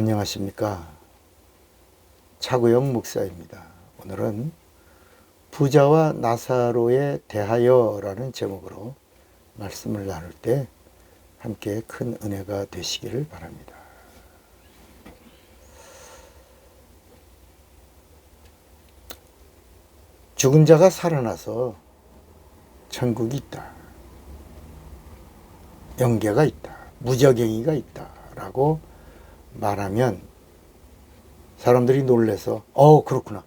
안녕하십니까. 차구영 목사입니다. 오늘은 부자와 나사로에 대하여 라는 제목으로 말씀을 나눌 때 함께 큰 은혜가 되시기를 바랍니다. 죽은 자가 살아나서 천국이 있다. 영계가 있다. 무적행위가 있다. 라고 말하면 사람들이 놀래서 어 그렇구나.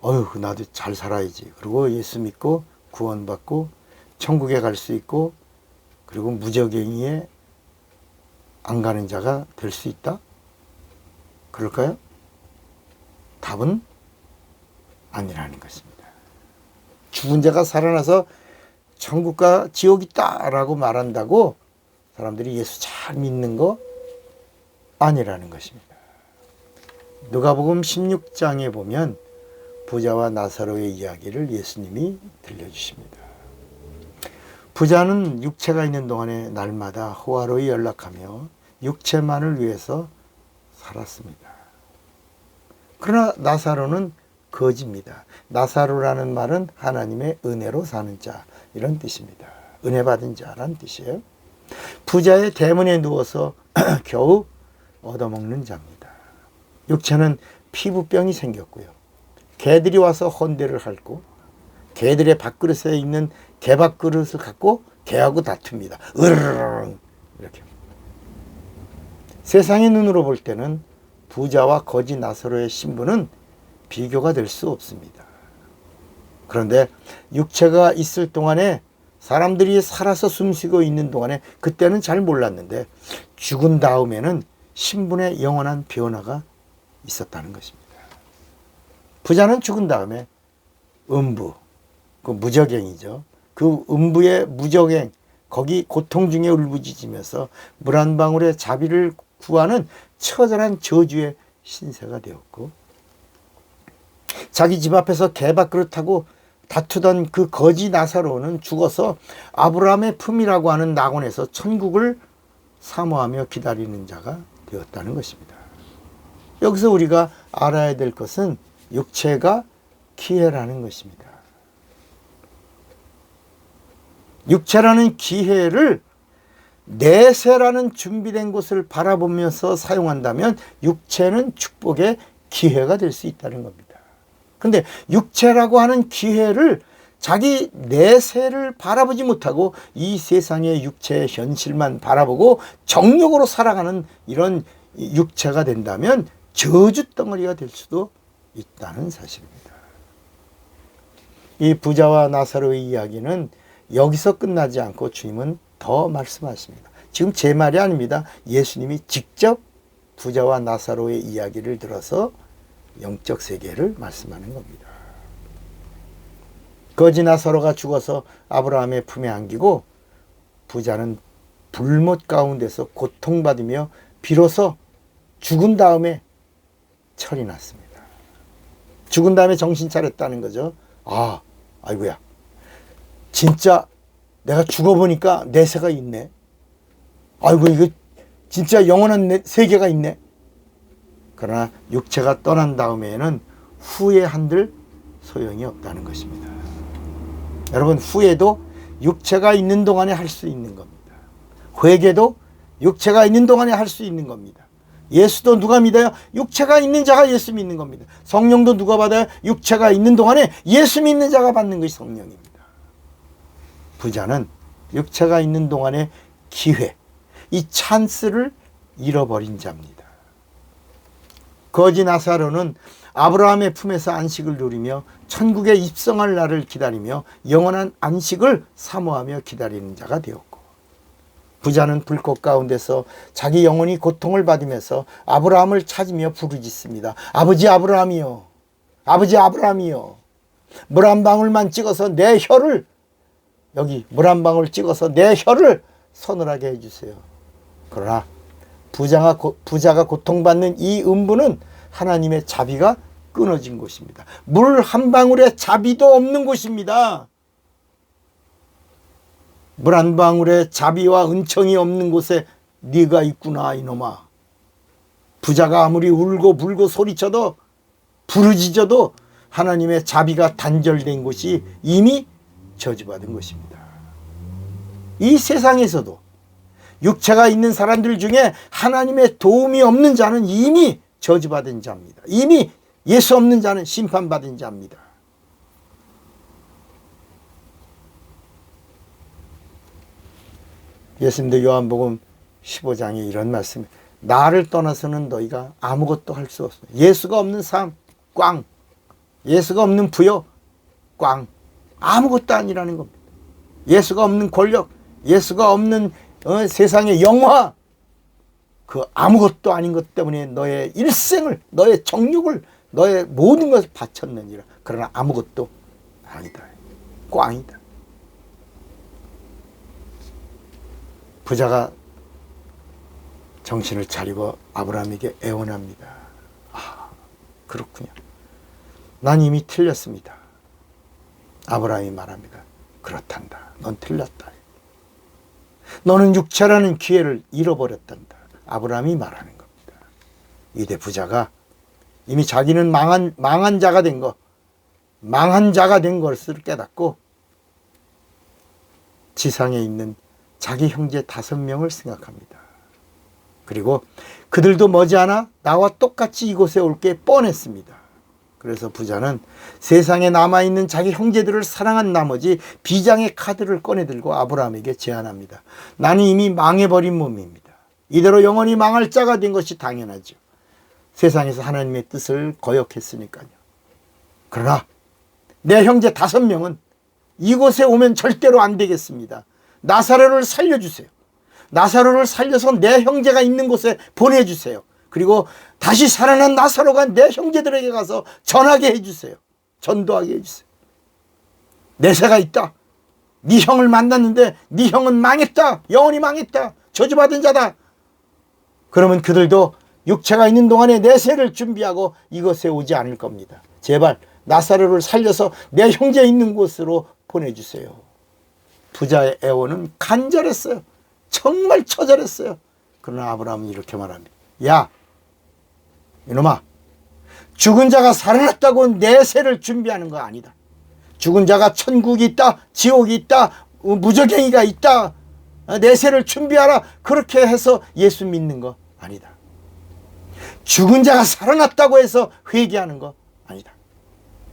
어휴 나도 잘 살아야지. 그리고 예수 믿고 구원받고 천국에 갈 수 있고 그리고 무적행위에 안 가는 자가 될 수 있다? 그럴까요? 답은 아니라는 것입니다. 죽은 자가 살아나서 천국과 지옥 있다라고 말한다고 사람들이 예수 잘 믿는 거 아니라는 것입니다. 누가복음 16장에 보면 부자와 나사로의 이야기를 예수님이 들려주십니다. 부자는 육체가 있는 동안에 날마다 호화로이 연락하며 육체만을 위해서 살았습니다. 그러나 나사로는 거지입니다. 나사로라는 말은 하나님의 은혜로 사는 자 이런 뜻입니다. 은혜 받은 자라는 뜻이에요. 부자의 대문에 누워서 겨우 얻어먹는 자입니다. 육체는 피부병이 생겼고요. 개들이 와서 헌대를 핥고 개들의 밥그릇에 있는 개밥그릇을 갖고 개하고 다툽니다. 으르르 이렇게. 세상의 눈으로 볼 때는 부자와 거지 나사로의 신분은 비교가 될 수 없습니다. 그런데 육체가 있을 동안에 사람들이 살아서 숨쉬고 있는 동안에 그때는 잘 몰랐는데 죽은 다음에는 신분의 영원한 변화가 있었다는 것입니다. 부자는 죽은 다음에 음부, 그 무적행이죠. 그 음부의 무적행, 거기 고통 중에 울부짖으면서 물 한 방울의 자비를 구하는 처절한 저주의 신세가 되었고 자기 집 앞에서 개밥그릇하고 다투던 그 거지 나사로는 죽어서 아브라함의 품이라고 하는 낙원에서 천국을 사모하며 기다리는 자가 되었다는 것입니다. 여기서 우리가 알아야 될 것은 육체가 기회라는 것입니다. 육체라는 기회를 내세라는 준비된 곳을 바라보면서 사용한다면 육체는 축복의 기회가 될 수 있다는 겁니다. 근데 육체라고 하는 기회를 자기 내세를 바라보지 못하고 이 세상의 육체의 현실만 바라보고 정욕으로 살아가는 이런 육체가 된다면 저주 덩어리가 될 수도 있다는 사실입니다. 이 부자와 나사로의 이야기는 여기서 끝나지 않고 주님은 더 말씀하십니다. 지금 제 말이 아닙니다. 예수님이 직접 부자와 나사로의 이야기를 들어서 영적 세계를 말씀하는 겁니다. 거지 나사로가 죽어서 아브라함의 품에 안기고 부자는 불못 가운데서 고통받으며 비로소 죽은 다음에 철이 났습니다. 죽은 다음에 정신 차렸다는 거죠. 아, 아이고야. 진짜 내가 죽어보니까 내세가 있네. 아이고, 이거 진짜 영원한 세계가 있네. 그러나 육체가 떠난 다음에는 후회 한들 소용이 없다는 것입니다. 여러분, 후회도 육체가 있는 동안에 할 수 있는 겁니다. 회개도 육체가 있는 동안에 할 수 있는 겁니다. 예수도 누가 믿어요? 육체가 있는 자가 예수 믿는 겁니다. 성령도 누가 받아요? 육체가 있는 동안에 예수 믿는 자가 받는 것이 성령입니다. 부자는 육체가 있는 동안에 기회, 이 찬스를 잃어버린 자입니다. 거지 나사로는 아브라함의 품에서 안식을 누리며 천국에 입성할 날을 기다리며 영원한 안식을 사모하며 기다리는 자가 되었고 부자는 불꽃 가운데서 자기 영혼이 고통을 받으면서 아브라함을 찾으며 부르짖습니다. 아버지 아브라함이요. 아버지 아브라함이요. 물 한 방울만 찍어서 내 혀를 여기 물 한 방울 찍어서 내 혀를 서늘하게 해주세요. 그러나 부자가, 부자가 고통받는 이 음부는 하나님의 자비가 끊어진 곳입니다. 물 한 방울의 자비도 없는 곳입니다. 물 한 방울의 자비와 은총이 없는 곳에 네가 있구나 이놈아. 부자가 아무리 울고 불고 소리쳐도 부르짖어도 하나님의 자비가 단절된 곳이 이미 저주받은 것입니다. 이 세상에서도 육체가 있는 사람들 중에 하나님의 도움이 없는 자는 이미 저주받은 자입니다. 이미 예수 없는 자는 심판받은 자입니다. 예수님도 요한복음 15장에 이런 말씀이 나를 떠나서는 너희가 아무것도 할 수 없어. 예수가 없는 삶, 꽝. 예수가 없는 부여, 꽝. 아무것도 아니라는 겁니다. 예수가 없는 권력, 예수가 없는 어, 세상의 영화, 그 아무것도 아닌 것 때문에 너의 일생을, 너의 정욕을, 너의 모든 것을 바쳤느니라. 그러나 아무것도 아니다. 꽝이다. 부자가 정신을 차리고 아브라함에게 애원합니다. 아, 그렇군요. 난 이미 틀렸습니다. 아브라함이 말합니다. 그렇단다. 넌 틀렸다. 너는 육체라는 기회를 잃어버렸단다. 아브라함이 말하는 겁니다. 이대 부자가 이미 자기는 망한, 망한 자가 된 거, 망한 자가 된 것을 깨닫고 지상에 있는 자기 형제 다섯 명을 생각합니다. 그리고 그들도 머지않아 나와 똑같이 이곳에 올 게 뻔했습니다. 그래서 부자는 세상에 남아있는 자기 형제들을 사랑한 나머지 비장의 카드를 꺼내들고 아브라함에게 제안합니다. 나는 이미 망해버린 몸입니다. 이대로 영원히 망할 자가 된 것이 당연하죠. 세상에서 하나님의 뜻을 거역했으니까요. 그러나 내 형제 다섯 명은 이곳에 오면 절대로 안 되겠습니다. 나사로를 살려주세요. 나사로를 살려서 내 형제가 있는 곳에 보내주세요. 그리고 다시 살아난 나사로가 내 형제들에게 가서 전하게 해주세요. 전도하게 해주세요. 내세가 있다. 네 형을 만났는데 네 형은 망했다. 영원히 망했다. 저주받은 자다. 그러면 그들도 육체가 있는 동안에 내세를 준비하고 이곳에 오지 않을 겁니다. 제발 나사로를 살려서 내 형제 있는 곳으로 보내주세요. 부자의 애원은 간절했어요. 정말 처절했어요. 그러나 아브라함은 이렇게 말합니다. 야, 이놈아, 죽은 자가 살아났다고 내세를 준비하는 거 아니다. 죽은 자가 천국이 있다, 지옥이 있다, 어, 무적행이가 있다, 어, 내세를 준비하라. 그렇게 해서 예수 믿는 거 아니다. 죽은 자가 살아났다고 해서 회개하는 거 아니다.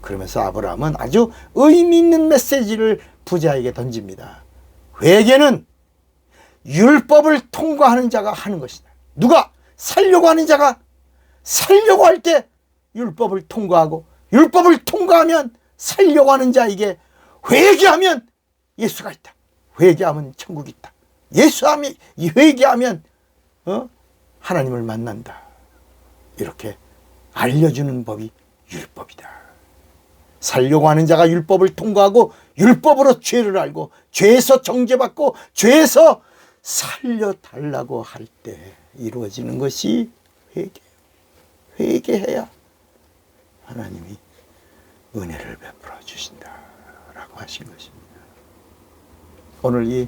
그러면서 아브라함은 아주 의미 있는 메시지를 부자에게 던집니다. 회개는 율법을 통과하는 자가 하는 것이다. 누가 살려고 하는 자가 살려고 할 때 율법을 통과하고 율법을 통과하면 살려고 하는 자에게 회개하면 예수가 있다. 회개하면 천국이 있다. 예수하면 이 회개하면 어? 하나님을 만난다. 이렇게 알려주는 법이 율법이다. 살려고 하는 자가 율법을 통과하고 율법으로 죄를 알고 죄에서 정죄받고 죄에서 살려달라고 할 때 이루어지는 것이 회개예요. 회개해야 하나님이 은혜를 베풀어 주신다라고 하신 것입니다. 오늘 이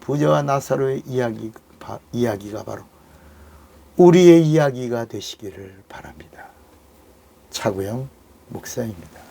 부자와 나사로의 이야기, 이야기가 바로 우리의 이야기가 되시기를 바랍니다. 차구영 목사입니다.